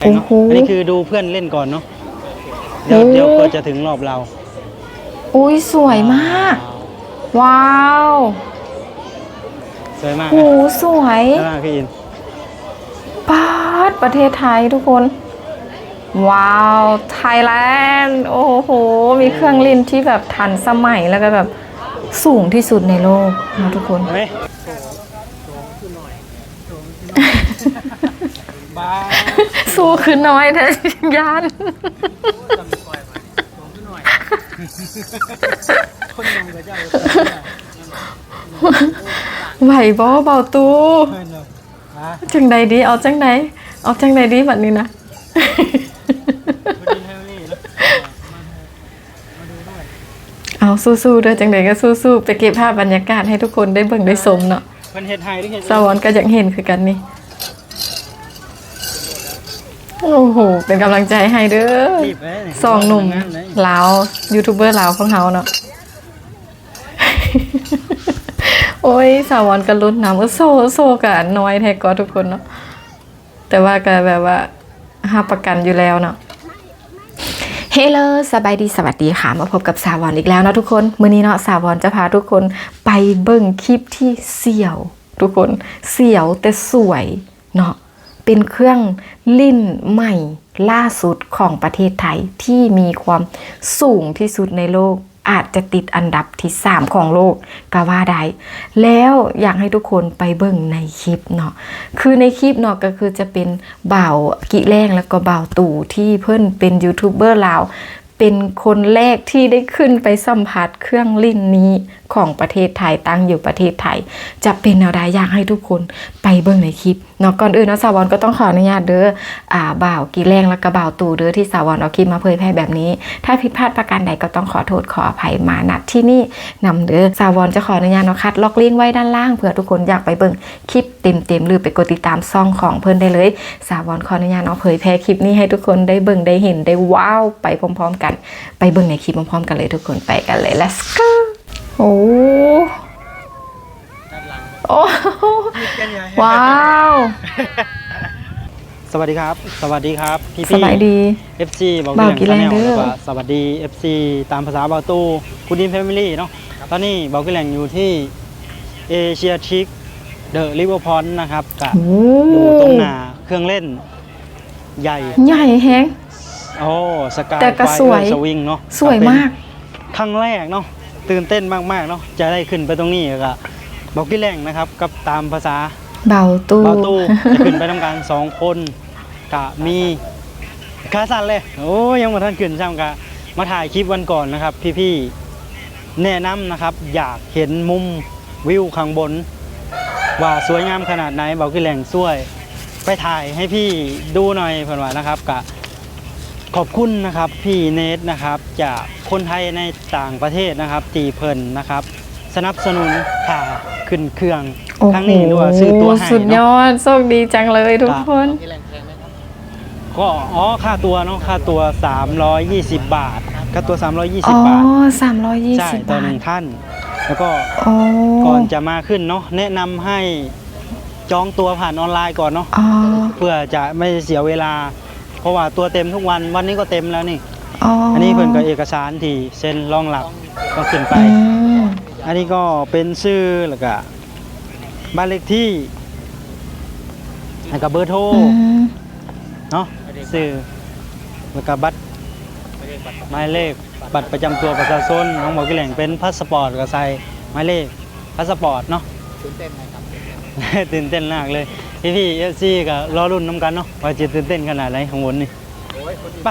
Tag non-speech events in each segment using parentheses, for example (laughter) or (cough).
โอ้โห อันนี้คือดูเพื่อนเล่นก่อนเนาะเดี๋ยวโอ้ เดี๋ยวก็จะถึงรอบเราอุ้ยสวยมาก ว้าวสวยมากโหนะสวยสวยมากพี่อินปาดประเทศไทยทุกคน ว้าวไทยแลนด์โอ้โห มีเครื่องเล่นที่แบบทันสมัยแล้วก็แบบสูงที่สุดในโลกนะทุกคน เห็นไหม บ้าสู้คือน้อยนะยานคนยังกับเจ้าไหวบ่เบาตูเพื่อนเลยอะจังใดดีเอาจังไหนเอาจังใดดีแบบนี้นะพอดีให้นี่แล้วมาดูด้วยเอาสู้ๆเด้อจังใดก็สู้ๆไปเก็บภาพบรรยากาศให้ทุกคนได้เบิ่งได้ชมเนาะเพื่อนเฮ็ดไฮหรือเฮ็ดสวรรค์ก็อยากเห็นคือกันนี่ โอ้โห เป็นกำลังใจให้เด้อรีบเลย สองหนุ่มงานเลยลาวยูทูบเบอร์ลาวของเฮาเนาะ โอ้ย สาวรก็ลุ้นนำก็โซโซกันน้อยแท้ก็ทุกคนเนาะ แต่ว่าก็แบบว่าห้าประกันอยู่แล้วเนาะเฮลโลสบายดีสวัสดีค่ะ มาพบกับสาวรอีกแล้วเนาะทุกคน มื้อนี้เนาะสาวรจะพาทุกคนไปเบิ่งคลิปที่เสี่ยว ทุกคน เสี่ยวแต่สวยเนาะ เป็นเครื่องลิ้นใหม่ล่าสุดของประเทศไทยที่มีความสูงที่สุดในโลก อาจจะติดอันดับที่ 3 ของโลกก็ว่าได้แล้วอยากให้ทุกคนไปเบิ่งในคลิปเนาะคือในคลิปเนาะก็คือจะเป็นเบากิแรงแล้วก็เบาตู่ที่เพิ่นเป็นยูทูบเบอร์ลาวเป็นคนแรกที่ได้ขึ้นไปสัมผัสเครื่องลิ้นนี้ ของประเทศไทยตั้งอยู่ประเทศไทย จะเป็นแนวใดอยากให้ทุกคนไปเบิ่งในคลิปเนาะก่อนอื่นนะสาวรก็ต้องขออนุญาตเด้ออ่าบ่าวกีแรงแล้วก็บ่าวตู่เด้อที่สาวรเอาคลิปมาเผยแพร่แบบนี้ ถ้าผิดพลาดประการใดก็ต้องขอโทษขออภัยมาณที่นี่นำเด้อสาวรจะขออนุญาตเนาะคัดล็อกลิงก์ไว้ด้านล่างเผื่อทุกคนอยากไปเบิ่งคลิปเต็มๆหรือไปกดติดตามซ่องของเพิ่นได้เลย สาวรขออนุญาตเนาะเผยแพร่คลิปนี้ให้ทุกคนได้เบิ่งได้เห็นได้ว้าวไปพร้อม ๆ กัน ไปเบิ่งในคลิปพร้อมๆ กันเลยทุกคนไปกันเลย let's go โอ้โอ้ว้าว สวัสดีครับ สวัสดีครับ พี่สพี่บายดี FC บอกบ่าวเรื่องกิแรงชาแนลเด้อแล้วก็สวัสดี FC ตามภาษาบาวตู้คุณดินแฟมิลี่เนาะตอนนี้บอกกิแรงอยู่ที่เอเชียทิกเดอะริเวอร์พอนนะครับกับโอ้อยู่ตรงหน้าเครื่องเล่นใหญ่ ใหญ่แฮง โอ้สกายแต่ก็สวย สวิงเนาะสวยมาก ครั้งแรกเนาะ ตื่นเต้นมากๆเนาะจะได้ขึ้นไปตรงนี้ก็บอกกิแรงนะครับกับตามภาษาเบาตู้บาวตู้จะขึ้นไปทำการสองคนกะมีคาสันเลยโอ้ยยังมาท่านขึ้นซ้ำกะมาถ่ายคลิปวันก่อนนะครับ พี่ๆแนะนำนะครับ อยากเห็นมุมวิวข้างบน ว่าสวยงามขนาดไหนเบากี่แหล่งสวย ไปถ่ายให้พี่ดูหน่อยเพื่อนว่านะครับกะ ขอบคุณนะครับพี่เนทนะครับจากคนไทยในต่างประเทศนะครับตีเพลินนะครับ สนับสนุนค่าขึ้นเครื่องโอ้ครั้งโหนี้หรือว่าซื้อตัวให้สุดยเนาะอดโชคดีจังเลยทุกคนก็อ๋อค่าตัวเนาะค่าตัว 320 บาทค่าตัวอ๋อ320บาท สามร้อยยี่ใช่สิบต่อบาหทนึ่งท่าน แล้วก็อ๋อก่อนจะมาขึ้นเนาะแนะนำให้จองตัวผ่านออนไลน์ก่อนเนาะอ๋อ เพื่อจะไม่เสียเวลา เพราะว่าตัวเต็มทุกวันวันนี้ก็เต็มแล้วนี่อ๋ออัอันนี้เพิ่นกับเอกสารที่เซ็นรองรับต้องขึ้นไปอืมอันนี้ก็เป็นชื่อแล้วก็บ้านเลขที่แล้วก็เบอร์โทรอืมเนาะชื่อแล้วก็บัตรหมายเลขบัตรประจำตัวประชาชนน้องบอกกี่แหล่งเป็นพาสปอร์ตกับใส่หมายเลขพาสปอร์ตเนาะตื่นเต้นไหมครับตื่นเต้นมากเลย พี่พี่เอฟซีก็รอรุ่นน้ำกันเนาะว่าจะตื่นเต้นขนาดไหนข้างบนนี่ไป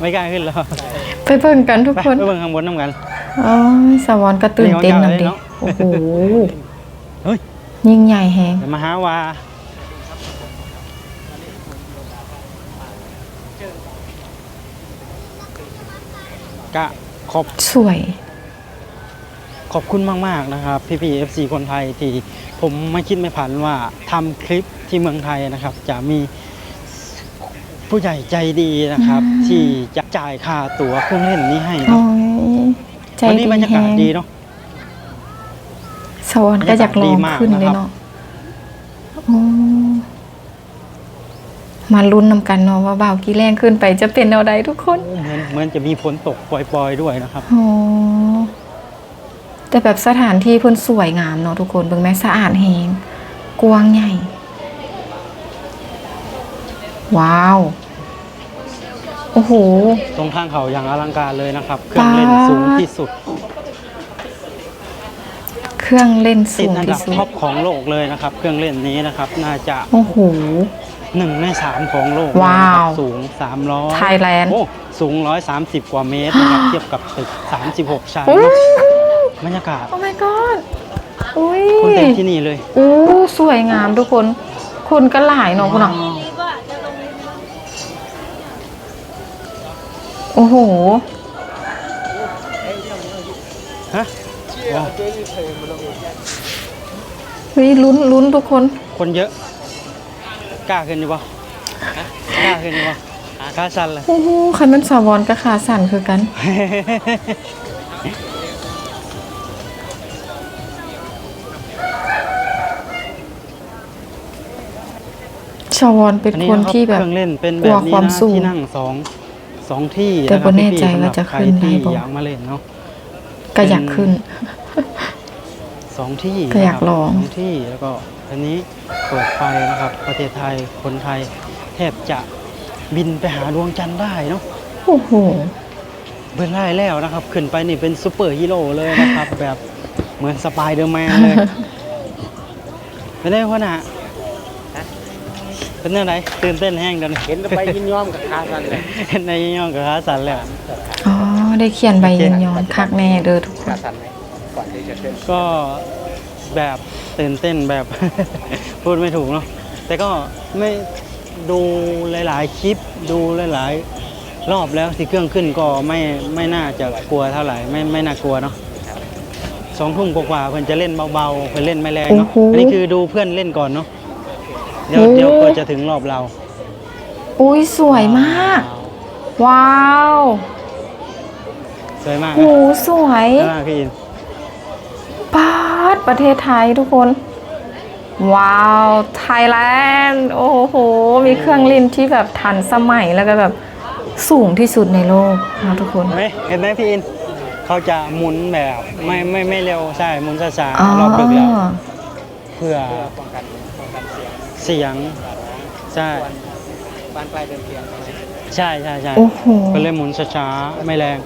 ไม่กล้าขึ้นแล้วไปเบิ่งกันทุกไปคนไปเบิ่งข้างบนน้ำกัน อ๋อสวรรค์ก็ตื่นเต้นนำดินี่ของเจ้าเลยเนาะโอ้โหเฮ้ย ยิ่งใหญ่แฮงเดี๋ยวมาหาว่าก็ขอบสวย ขอบคุณมากๆนะครับ พี่พี่เอฟซีคนไทยที่ผมไม่คิดไม่ผันว่าทำคลิปที่เมืองไทยนะครับ จะมีผู้ใหญ่ใจดีนะครับอืมที่จะจ่ายค่าตั๋วเครื่องเล่นนี้ให้โอ้เนาะยใจวันนี้ดีบรรยาแฮกาศงดีเนาะ สวรรค์ก็อยากลองขึ้นเลยเนาะอ๋อมาลุ้นนำกันเนาะว่าบ่าวกี่แรงขึ้นไปจะเป็นแนวใดทุกคน เหมือนเหมือนจะมีฝนตกปล่อยๆด้วยนะครับ โอ้ แต่แบบสถานที่เพิ่นสวยงามเนาะทุกคนเบิ่งแม่สะอาดแฮงกว้างใหญ่ ว้าว โอ้โห ตรงทางเขาอย่างอลังการเลยนะครับ เครื่องเล่นสูงที่สุด เครื่องเล่นติสูดงอันที่ดับสุดท็อปของโลกเลยนะครับ เครื่องเล่นนี้นะครับ น่าจะโอ้โห หนึ่งในสามของโลกว้าวนะครับสูง300 Thailand โอ้สูง130กว่าเมตรนะครับ เทียบกับตึก36ชั้นอู้ บรรยากาศ โอ้ my god อุ้ยคนเต็มที่นี่เลยอู้สวยงามทุกคน คนก็หลายเนาะคุณเนาะโอ้โหฮะว้าวเฮ้ยลุ้นลุ้นทุกคน คนเยอะ กล้าขึ้นอยู่ปะกล้าขึ้นอยู่ปะกล้าสั่นเลยโอ้โหคันมันสาวรกับขาสั่นคือกัน ชาวรเป็นอัคนที่แบบเครื่องเล่นเป็นแบกลัวบนี้ความนะสูงที่นั่งสองสองที่แต่นะครับบ่แน่ใจพี่ๆว่าจะสำหรับใครขึ้นได้ที่บ่อยากมาเล่นเนาะก็อยากขึ้นสองที่ก็อยากนะครับลองสองที่แล้วก็อันนี้เปิดไฟนะครับ ประเทศไทยคนไทยแทบจะบินไปหาดวงจันทร์ได้เนาะโอ้โหเบินได้แล้วนะครับ ขึ้นไปนี่เป็นซูเปอร์ฮีโร่เลยนะครับ แบบเหมือนสไปเดอร์แมนเลยเป็นไงพ่อหนะ เป็นยังไงตื่นเต้นแห้งกันเห็นแล้วไปยินยอมกับคาสันเลยเห็นในย่องกับขาสั่นแล้ว อ๋อ ได้เขียนใบยินยอมคักแน่เด้อทุกคคาน สันไหมก่อนที่จะขึ้นก็แบบตื่นเต้นแบบ พูดไม่ถูกเนาะแต่ก็ไม่ดูหลายๆคลิปดูหลายๆรอบแล้วที่เครื่องขึ้นก็ไม่ไม่น่าจะกลัวเท่าไหร่ไม่ไม่น่ากลัวเนาะสองทุ่มกว่าๆเพื่อนจะเล่นเบาๆเพื่อนเล่นไม่แรงเนาะโอ้โห อันนี้คือดูเพื่อนเล่นก่อนเนาะ เดี๋ยวโอ้ เดี๋ยวก็จะถึงรอบเราอุ้ยสวยมาก ว้าวสวยมากโอ้สวยสวยมากพี่อินปาดประเทศไทยทุกคน ว้าวไทยแลนด์โอ้โห มีเครื่องเล่นที่แบบทันสมัยแล้วก็แบบสูงที่สุดในโลกนะทุกคน เห็นไหมเห็นไหมพี่อินเขาจะหมุนแบบไม่ไม่ไม่เร็วใช่หมุนช้าอ๋อๆรอบดึกแล้ว เพื่อป้องกันป้องกันเสียงเสียง ใช่บ้านปลายเดินเสียงใช่ใช่ใช่โอ้โหก็เลยหมุนช้าๆไม่แรง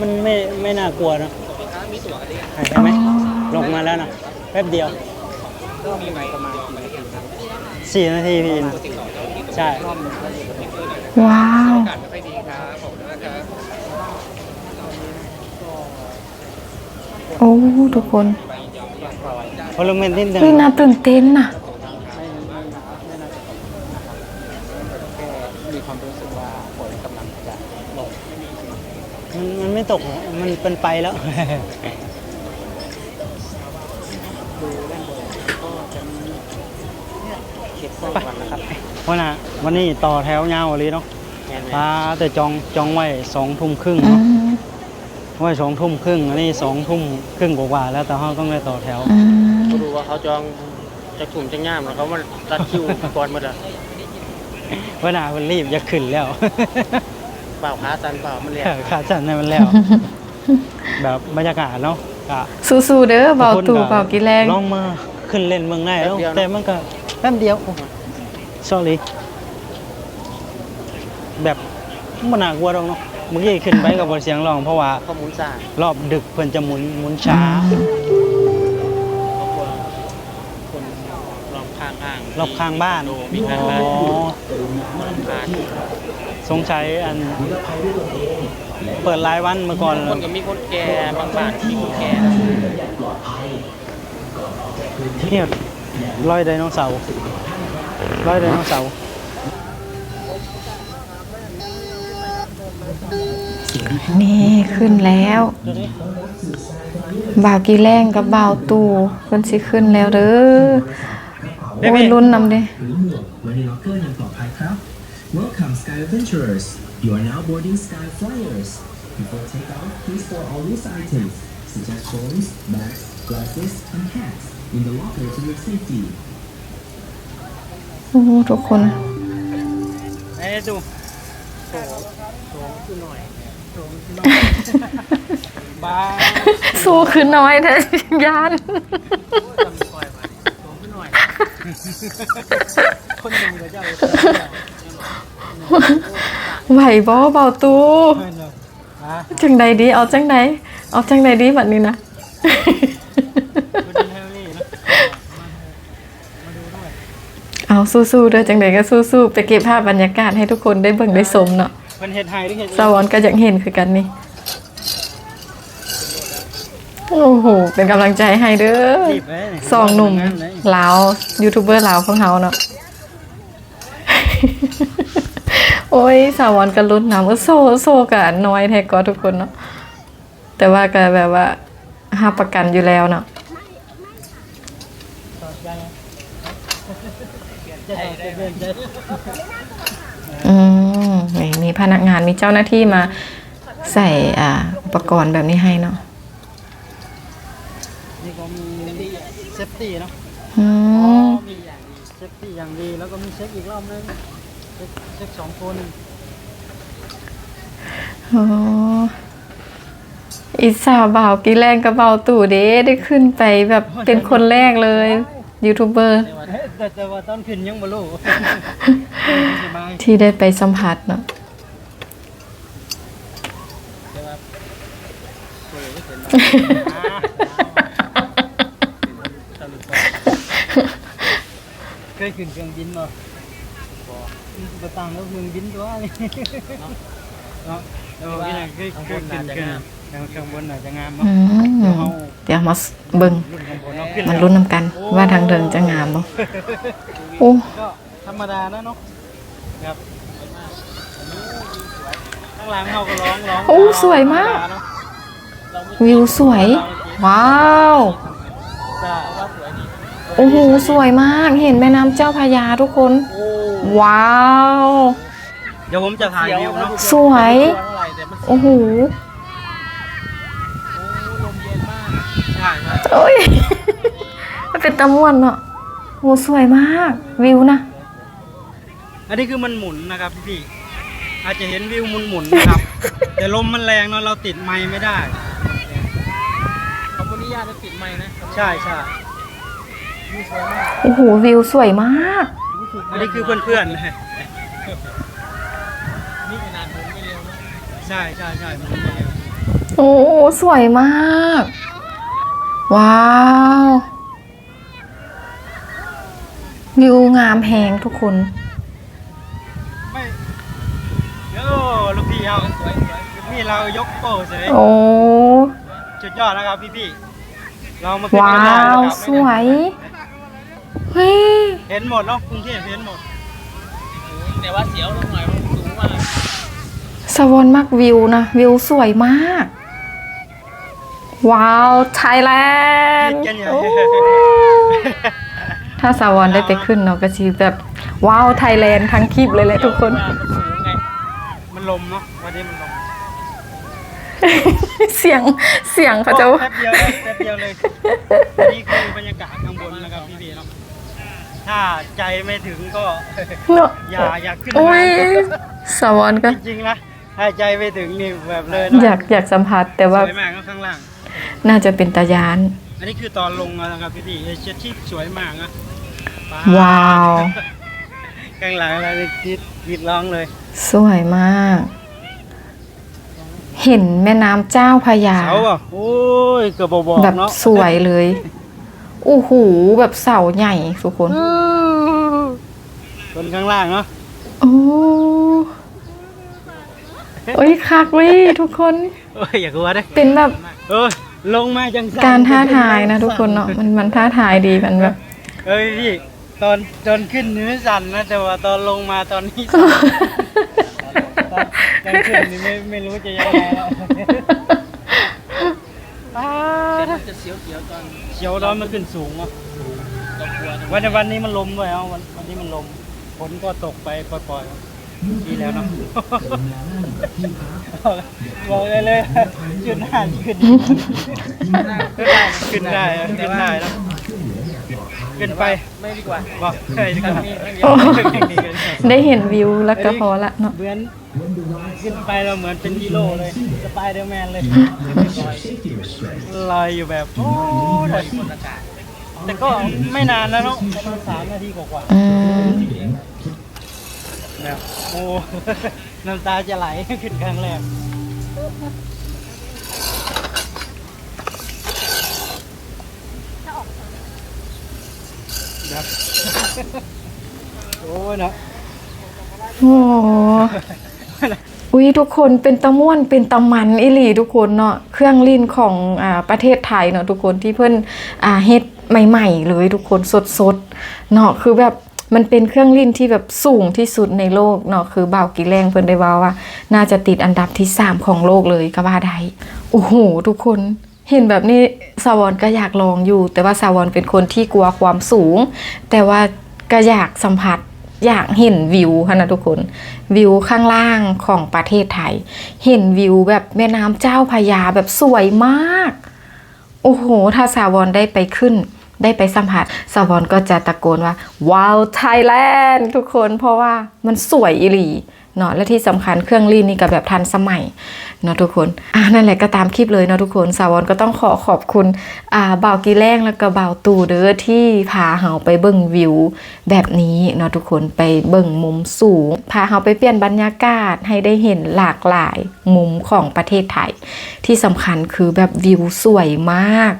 มันไม่ไม่น่ากลัวนะเห็นไหมอ๋อลงมาแล้วนะแป๊บเดียวก็มีไหมประมาณกี่นาทีครับสี่นาทีพี่อินใช่ว้าวการไม่ค่อยดีครับผมนะครับโอ้ทุกคนพอลงเมนนิดหนึ่งเฮ้ยน่าตื่นเต้นน่ะ มีความรู้สึกว่าฝนกำลังจะตก มันมันไม่ ตก มันเป็นไปแล้วดูด้านบนก็จะมีเนี่ยเขตป้องกันนะครับวันน่ะวันนี้ต่อแถวยาวเลยเนาะแม่นไหมปลาแต่จองจองไว้สองทุ่มครึ่งอืเนาะมไว้สองทุ่มครึ่งอันนี้สองทุ่มครึ่งกว่าๆแล้วแต่เขาต้องได้ต่อแถวอืมเขาดูว่าเขาจองจะถุ่มจะง่ามแล้วเขามาตัดคิวก่อนหมดอะวันน่ะมันรีบจะขึ้นแล้ว เปล่าขาสันเปล่ามันเรียกขาสั่นให้มันแล้ว แบบบรรยากาศเนาะกะสู้ๆเด้อเบาทุกคนตู่ก็เบากี่แรงลองมาขึ้นเล่นเมืองได้แล้วแต่มันก็แป๊บเดียว sorry แบบมันน่ากลัวตรงเนาะเมื่อกี้ขึ้นไปกับบเสียงร้องเพราะว่าข้อมูลสร้างรอบดึกเพิ่นจะหมุนหมุนช้าครอบครัวคนรอบข้างข้างรอบข้างบ้านโอ้มีข้างบ้าน อ๋อผ่านสงสัยอันเปิดรายวันมาก่อน คนก็มีคนแก่บางบ้านมีคนแก่เทียบร้อยไดโนเสาร์ร้อยไดโนเสาร์นี่ขึ้นแล้วบ่าวกี่แรงกับบ่าวตู่เพิ่นสิขึ้นแล้วเด้อโอ้ยลุ้นนำเด้ หรือหมวกไว้ในล็อกเกอร์อย่างปลอดภัยครับ Welcome Sky Adventurers You are now boarding Sky Flyers Before takeoff please store all loose items such as phones, bags, glasses and hats in the locker to your safety โอ้โหทุกคน ไอ้ดู โถโถคือหน่อย โถมันขึ้นหน่อยบ้า สู้คือน้อยแท้ยาน จำคอยมาโถคือหน่อย คนหนึ่งเดี๋ยวจะเอาไป (laughs) (laughs) (laughs) ไหวบ่เบาตูเพื่อนเลยอะจังใดดีเอาจังใดเอาจังใดดีแบบนี้นะคุณเป็นเฮลลี่นะมาดูด้วยเอาสู้ๆเด้อจังใดก็สู้ๆไปเก็บภาพบรรยากาศให้ทุกคนได้เบิ่งได้ชมเนาะเพิ่นเฮ็ดไฮหรือเฮ็ดสวรรค์ก็อยากเห็นคือกันนี่โอ้โห เป็นกำลังใจให้เด้อรีบเลยสองหนุ่มเลยลาวยูทูบเบอร์ลาวของเฮาเนาะ โอ้ยสาววอนกันลุ้นน้ำก็โซโซกันน้อยแท้ก็ทุกคนเนาะแต่ว่าก็แบบว่าห้าประกันอยู่แล้วเนาะใจใจเย็นใจอืมนี่มีพนักงานมีเจ้าหน้าที่มาใส่อ่าอุปกรณ์แบบนี้ให้เนาะนี่ก็มีเซฟตี้เนาะอืม อย่างดีแล้วก็มีเช็คอีกรอบนึงเช็คเช็คสองคนโอ้อีสาวบ่าวกีแรงกระเบาตู่เด้ได้ขึ้นไปแบบเป็นคนแรกเลยยูทูบเบอร์แต่แต่ว่าตอนขึ้นยังบ่รู้สบายที่ได้ไปสัมผัสเนาะเค ยขึ้นเครื่องบินบ่บ่ต่างกับเครื่องบินตัวนี่เนาะเออนี่น่ะเคยเคยขึ้นเครื่องข้างบนน่าจะงามเนาะอืมเดี๋ยวมาเบิ่งรุ่นข้างบนเนาะขึ้นมันลุ้นนำกัน ว่าทางเดินจะงามบ่โอ้ก็ธรรมดานะเนาะครับข้างหลังเฮาก็ร้องร้องโอ้สวยมาก วิวสวย ว้าวจ้า โอ้โหสวยมากเห็นแม่น้ำเจ้าพระยาทุกคนโอ้ว้าว เดี๋ยวผมจะถ่ายวิวเนาะสวยเท่าไหร่แต่มันโอ้โหลมเย็นมากใช่ใช่โอ้ยมันเป็นตะม่วนเนาะโอ้สวยมาก วิวนะอันนี้คือมันหมุนนะครับพี่ๆอาจจะเห็นวิวหมุนหมุนๆนะครับ แต่ลมมันแรงเนาะเราติดไม้ไม่ได้คอมมูนิยาจะติดไม้นะ ใช่ใช่มีสวยมาก โอ้โหวิวสวยมาก อันนี้คือเพื่อนๆนะนี่ขนาดผมไม่เร็วนะใช่ใช่ใช่หมุนไปเร็วโอ้โหสวยมาก ว้าววิวงามแหงทุกคน ไม่โอ้ลูกพี่เราลูกพี่เรายกโป้เฉยโอ้สุดยอดนะครับพี่ๆเรามาขึ้นว้ากันได้นะวครับสวยเฮ้ย เห็นหมดเนาะกรุงเทพเห็นหมด แต่ว่าเสียวลงหน่อยมันสูงมากสวอนมากวิวนะ วิวสวยมาก ว้าวไทยแลนด์คิดกันใหญ่โอ้ถ้าสวอนได้ไปขึ้นเนาะก็ชีแบบว้าวไทยแลนด์ทั้งคลิปเลยแหละทุกคนว่ามันสูงไงมันลมเนาะวันนี้มันลมเสียงเสียงเขาจะโอ้แป๊บเดียวเลยแป๊บเดียวเลยนี่คือบรรยากาศข้างบนนะครับพี่ๆเนาะ ถ้าใจไม่ถึงก็ เนาะอย่าอย่าขึ้นโอ้มายสวอนก็จริงๆนะถ้าใจไม่ถึงนี่แบบเลยอยากอยากสัมผัสแต่สว่าวยมากครับข้างล่าง น่าจะเป็นตายาน อันนี้คือตอนลงนะครับพี่ๆเอเชียที่สวยมากนะป๊ดว้าว ข้างหลังเราเลยคิดคิดร้องเลยสวยมาก เห็นแม่น้ำเจ้าพระยา เสาอะโอ้ยเกือบบอกแบบเนาะสวยเลย โอ้โหแบบเสาใหญ่ทุกคนคนข้างล่างเนาะโอ้โอ้ยคักเวิทุกคนโอ้ยอย่ากลัวเด้เป็นแบบเออลงมาจังสั่นการท้าทายนะทุกคนเนาะมันมันท้าทายดีมันแบบ เอ้ยพี่ตอนตอนขึ้นนี่ไม่สั่นนะแต่ว่าตอนลงมาตอนนี้สั่นตอนตอนขึ้นนี่ไม่ไม่รู้จะยังไงแล้วอ้า แต่ ว มันจะ เสียวเสียวๆตอนเขียวร้อนมันขึ้นสูงอะตกหัวนะวันในวันนี้มันลมด้วยเอาวันวันนี้มันลมฝนก็ตกไปปล่อยๆดีแล้วเนาะ บอกเลยเลยขึ้นได้ขึ้นขึ้นได้ขึ้นได้ขึ้นได้แล้ว ขึ้นไปไม่ดีกว่าบอกเคยดีกว่ามีไม่มีโอ้ดีกันได้เห็นวิวแล้วก็พอละเนาะเหมือนขึ้นไปเราเหมือนเป็นฮีโร่เลยสไปเดอร์แมนเลย Safety restraint. ลอยอยู่แบบโอ้ยแต่ก็ไม่นานแล้วเนาะประมาณสามนาทีกว่าอืมๆแบบโอ้น้ำตาจะไหลขึ้นครั้งแรกแบบ โอ้ยเนาะโอ้อุ้ยทุกคนเป็นตะม่วนเป็นตะมันอิหลีทุกคนเนาะเครื่องลิ้นของอ่าประเทศไทยเนาะทุกคนที่เพิ่นอ่าเฮ็ดใหม่ ๆ เลยทุกคนสดๆเนาะคือแบบมันเป็นเครื่องลิ้นที่แบบสูงที่สุดในโลกเนาะคือบ่าวกีแรงเพิ่นได้ว่าว่า น่าจะติดอันดับที่สามของโลกเลยก็ว่าได้โอ้โหทุกคนเห็นแบบนี้สาวรก็อยากลองอยู่ แต่ว่าสาวรเป็นคนที่กลัวความสูง แต่ว่า ก็อยากสัมผัสอยากเห็นวิวค่ะนะทุกคน วิวข้างล่างของประเทศไทย เห็นวิวแบบแม่น้ำเจ้าพยาแบบสวยมาก โอ้โห ถ้าสาวรได้ไปขึ้น ได้ไปสัมผัสสาวรก็จะตะโกนว่าว้าวไทยแลนด์ทุกคนเพราะว่ามันสวยอีหลีเนาะและที่สำคัญเครื่องรีดนี่ก็แบบทันสมัยเนาะทุกคนอะนั่นแหละก็ตามคลิปเลยเนาะทุกคนสาวรก็ต้องขอขอบคุณอ่าบ่าวกีแรงแล้วก็บ่าวตูเด้อที่พาเฮาไปเบิ่งวิว แบบนี้เนาะทุกคนไปเบิ่งมุมสูง พาเฮาไปเปลี่ยนบรรยากาศให้ได้เห็นหลากหลายมุมของประเทศไทย ที่สำคัญคือแบบวิวสวยมาก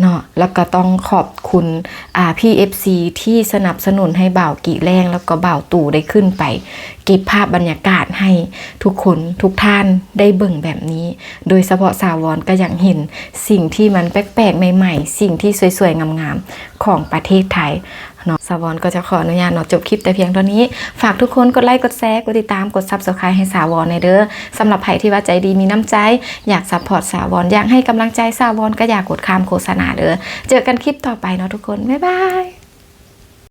เนาะแล้วก็ต้องขอบคุณอ่าพี่ FC ที่สนับสนุนให้บ่าวกี่แรง แล้วก็บ่าวตู่ได้ขึ้นไปเก็บภาพบรรยากาศให้ทุกคนทุกท่านได้เบิ่งแบบนี้ โดยเฉพาะสาวรก็อยางเห็นสิ่งที่มันแปลกๆใหม่ ๆ สิ่งที่สวยๆงามๆของประเทศไทย เนาะสาวรก็จะขออนุญาตเนาะจบคลิปแต่เพียงเท่านี้ ฝากทุกคนกดไลค์กดแชร์กดติดตามกดซับสไครต์ให้สาวรในเด้อสำหรับใครที่ว่าใจดีมีน้ำใจ อยากซัพพอร์ตสาวรอยากให้กำลังใจสาวรก็อยากกดคามโฆษณาเด้อเจอกันคลิปต่อไปเนาะทุกคนบ๊ายบาย